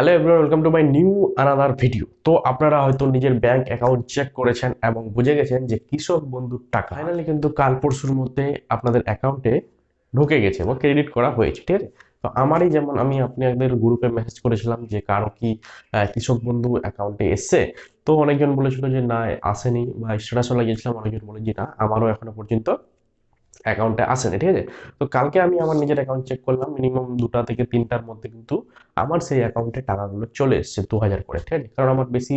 Hello everyone welcome to my new another video তো আপনারা হয়তো নিজের ব্যাংক অ্যাকাউন্ট চেক করেছেন এবং বুঝে গেছেন যে কৃষক বন্ধুর টাকা ফাইনালি কিন্তু কাল পরশুর মধ্যে আপনাদের অ্যাকাউন্টে ঢুকে গেছে বা ক্রেডিট করা হয়েছে, ঠিক আছে? তো আমারই যেমন আমি আপনাদের গ্রুপে মেসেজ করেছিলাম যে কারও কি কৃষক বন্ধু অ্যাকাউন্টে এসছে? তো অনেকজন বলেছিল যে না, আসেনি বা স্ট্যাটাসও লাগিয়েছিলাম অনেকজন বলে যে না, আমারও এখনও পর্যন্ত অ্যাকাউন্টে আসেনি ঠিক আছে? তো কালকে আমি আমার নিজের অ্যাকাউন্ট চেক করলাম মিনিমাম দুটা থেকে তিনটার মধ্যে কিন্তু আমার সেই অ্যাকাউন্টে টাকাগুলো চলে এসছে দু হাজার করে, ঠিক আছে? কারণ আমার বেশি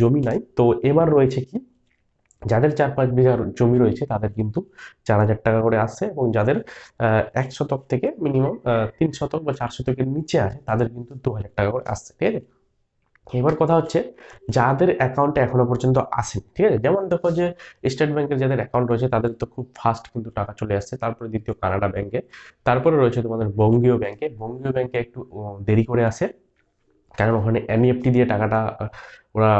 জমি নাই। তো এবার রয়েছে কি, যাদের চার পাঁচ বিঘা জমি রয়েছে, তাদের কিন্তু চার হাজার টাকা করে আসছে এবং যাদের এক শতক থেকে মিনিমাম তিন শতক বা চার শতকের নিচে আছে, তাদের কিন্তু দু হাজার টাকা করে আসছে, ঠিক আছে? এবার কথা হচ্ছে যাদের অ্যাকাউন্টে এখনও পর্যন্ত আসেনি, ঠিক আছে? যেমন দেখো যে স্টেট ব্যাংকের যাদের অ্যাকাউন্ট রয়েছে, তাদের তো খুব ফাস্ট কিন্তু টাকা চলে আসছে। তারপরে দ্বিতীয় কানাডা ব্যাংকে তারপরে রয়েছে তোমাদের বঙ্গীয় ব্যাংকে বঙ্গীয় ব্যাংকে একটু দেরি করে আসে। কারণ ওখানে এনইএফটি দিয়ে টাকাটা, ওরা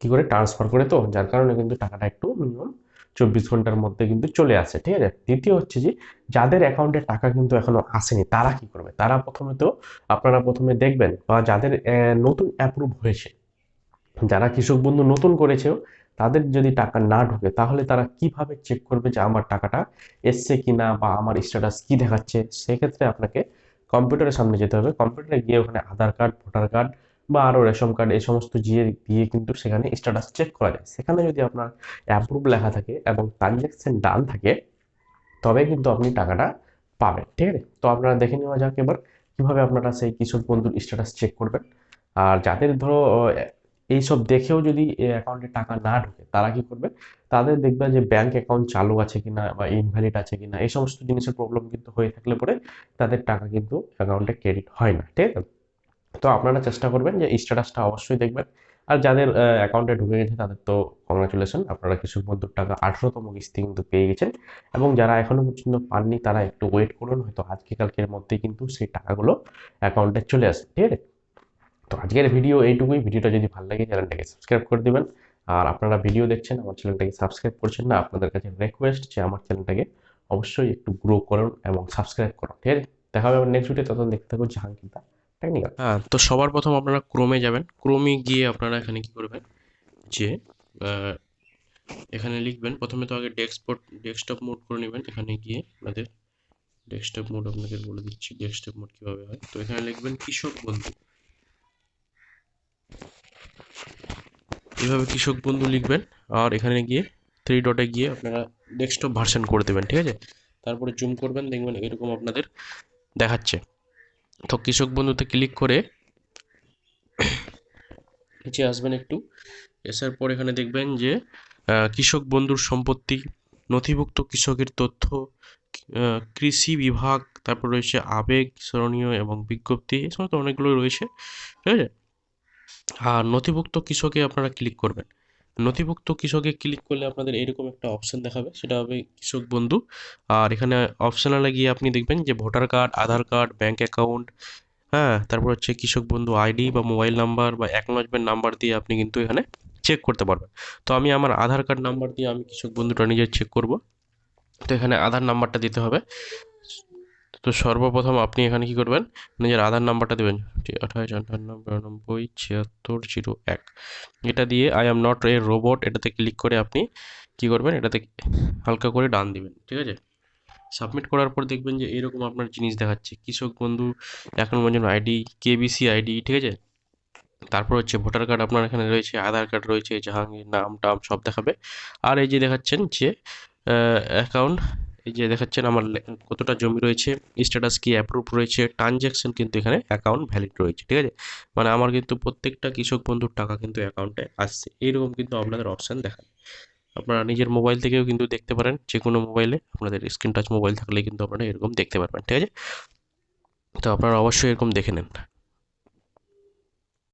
কি করে ট্রান্সফার করে তো? যার কারণে কিন্তু টাকাটা একটু মিনিমাম চব্বিশ ঘণ্টার মধ্যে কিন্তু চলে আসে, ঠিক আছে? দ্বিতীয় হচ্ছে যে, যাদের অ্যাকাউন্টে টাকা কিন্তু এখনও আসেনি, তারা কি করবে? তারা প্রথমে তো আপনারা প্রথমে দেখবেন বা যাদের নতুন অ্যাপ্রুভ হয়েছে, যারা কৃষক বন্ধু নতুন করেছেও, তাদের যদি টাকা না ঢোকে, তাহলে তারা কীভাবে চেক করবে যে আমার টাকাটা এসছে কিনা বা আমার স্ট্যাটাস কি দেখাচ্ছে? সেক্ষেত্রে আপনাকে কম্পিউটারের সামনে যেতে হবে। কম্পিউটারে গিয়ে ওখানে আধার কার্ড ভোটার কার্ড বা আরও রেশন কার্ড এই সমস্ত দিয়ে দিয়ে কিন্তু সেখানে স্ট্যাটাস চেক করা যায়। সেখানে যদি আপনার অ্যাপ্রুভ লেখা থাকে এবং ট্রানজ্যাকশন ডান থাকে, তবে কিন্তু আপনি টাকাটা পাবেন, ঠিক আছে? তো আপনারা দেখে নেওয়া যাক এবার কীভাবে আপনারা সেই কিশোর বন্ধুর স্ট্যাটাস চেক করবেন। আর যাদের ধরো এইসব দেখেও যদি অ্যাকাউন্টে টাকা না ঢোকে, তারা কি করবে? তাদের দেখবে যে ব্যাংক অ্যাকাউন্ট চালু আছে কিনা বা ইনভ্যালিড আছে কিনা, এই সমস্ত জিনিসের প্রবলেম কিন্তু হয়ে থাকলে পরে তাদের টাকা কিন্তু অ্যাকাউন্টে ক্রেডিট হয় না, ঠিক আছে? তো আপনারা চেষ্টা করবেন যে স্ট্যাটাসটা অবশ্যই দেখবেন। আর যাদের অ্যাকাউন্টে ঢুকে গেছে, তাদের তো কংগ্রাচুলেশন আপনারা কৃষক বন্ধুর টাকা আঠেরোতম কিস্তি কিন্তু পেয়ে গেছেন। এবং যারা এখনও পর্যন্ত পাননি, তারা একটু ওয়েট করুন, হয়তো আজকে কালকের মধ্যেই কিন্তু সেই টাকাগুলো অ্যাকাউন্টে চলে আসবে, ঠিক আছে? তো আজকের ভিডিও এইটুকুই। ভিডিওটা যদি ভালো লাগে চ্যানেলটাকে সাবস্ক্রাইব করে দিবেন। আর আপনারা ভিডিও দেখছেন, আমার চ্যানেলটাকে সাবস্ক্রাইব করছেন না, আপনাদের কাছে রিকোয়েস্ট যে আমার চ্যানেলটাকে অবশ্যই একটু গ্রো করুন এবং সাবস্ক্রাইব করুন, ঠিক আছে? দেখা হবে আমার নেক্সট ভিডিও তখন দেখতে থাকুন জাহাঙ্গীর টেকনিক্যাল হ্যাঁ তো সবার প্রথম আপনারা ক্রোমে যাবেন। ক্রোমে গিয়ে আপনারা এখানে কি করবেন? যে এখানে লিখবেন। প্রথমে তো আগে ডেস্কটপ ডেস্কটপ মোড করে নেবেন। এখানে গিয়ে আপনাদের ডেস্কটপ মোড আপনাদের বলে দিচ্ছি ডেস্কটপ মোড কীভাবে হয়। তো এখানে লিখবেন কৃষক বন্ধু। এইভাবে কৃষক বন্ধু লিখবেন। আর এখানে গিয়ে থ্রি ডটে গিয়ে আপনারা ডেস্কটপ ভার্সন করে দেবেন, ঠিক আছে? তারপরে জুম করবেন, দেখবেন এরকম আপনাদের দেখাচ্ছে। তো কৃষক বন্ধুতে ক্লিক করে নিচে আসবেন একটু। এসার পর এখানে দেখবেন যে কৃষক বন্ধুর সম্পত্তি, নথিভুক্ত কৃষকের তথ্য কৃষি বিভাগ, তারপর রয়েছে আবেগ, স্মরণীয় এবং বিজ্ঞপ্তি এই সমস্ত অনেকগুলো রয়েছে। ঠিক আছে? আর নথিভুক্ত কৃষকে আপনারা ক্লিক করবেন। নথিভুক্ত কৃষকে ক্লিক করলে আপনাদের এরকম একটা অপশান দেখাবে, সেটা হবে কৃষক বন্ধু। আর এখানে অপশনালে গিয়ে আপনি দেখবেন যে voter card Aadhaar card bank account হ্যাঁ তারপর হচ্ছে কৃষক বন্ধু আইডি বা মোবাইল নাম্বার বা অ্যাকনোলজমেন্ট নাম্বার দিয়ে আপনি কিন্তু এখানে চেক করতে পারবেন। তো আমি আমার আধার কার্ড নাম্বার দিয়ে আমি কৃষক বন্ধুটা নিজে চেক করব। তো এখানে আধার নাম্বারটা দিতে হবে। তো সর্বপ্রথম আপনি এখানে কি করবেন? নিজের আধার নাম্বারটা দেবেন। আঠাশ আটান্ন বিরানব্বই ছিয়াত্তর, জিরো, এক। এটা দিয়ে I am not a robot এটাতে ক্লিক করে আপনি কি করবেন? এটাতে হালকা করে ডান দিবেন, ঠিক আছে? সাবমিট করার পর দেখবেন যে এরকম আপনার জিনিস দেখাচ্ছে। কৃষক বন্ধু, এখন পর্যন্ত আইডি কেবিসি আইডি ঠিক আছে? তারপর হচ্ছে ভোটার কার্ড আপনার এখানে রয়েছে, আধার কার্ড রয়েছে, জাহাঙ্গীর, নাম, টাম সব দেখাবে। আর এই যে দেখাচ্ছেন যে অ্যাকাউন্ট এই যে দেখাচ্ছেন আমার কতটা জমি রয়েছে স্ট্যাটাস কি অ্যাপ্রুভ রয়েছে ট্রানজ্যাকশন কিন্তু এখানে অ্যাকাউন্ট ভ্যালিড রয়েছে, ঠিক আছে? মানে আমার কিন্তু প্রত্যেকটা কৃষক বন্ধুর টাকা কিন্তু অ্যাকাউন্টে আসছে। এইরকম কিন্তু আপনাদের অপশান দেখায়। আপনারা নিজের মোবাইল থেকেও কিন্তু দেখতে পারেন যে কোনো মোবাইলে আপনাদের স্ক্রিন টাচ মোবাইল থাকলে কিন্তু আপনারা এরকম দেখতে পারবেন, ঠিক আছে? তো আপনারা অবশ্যই এরকম দেখে নেন।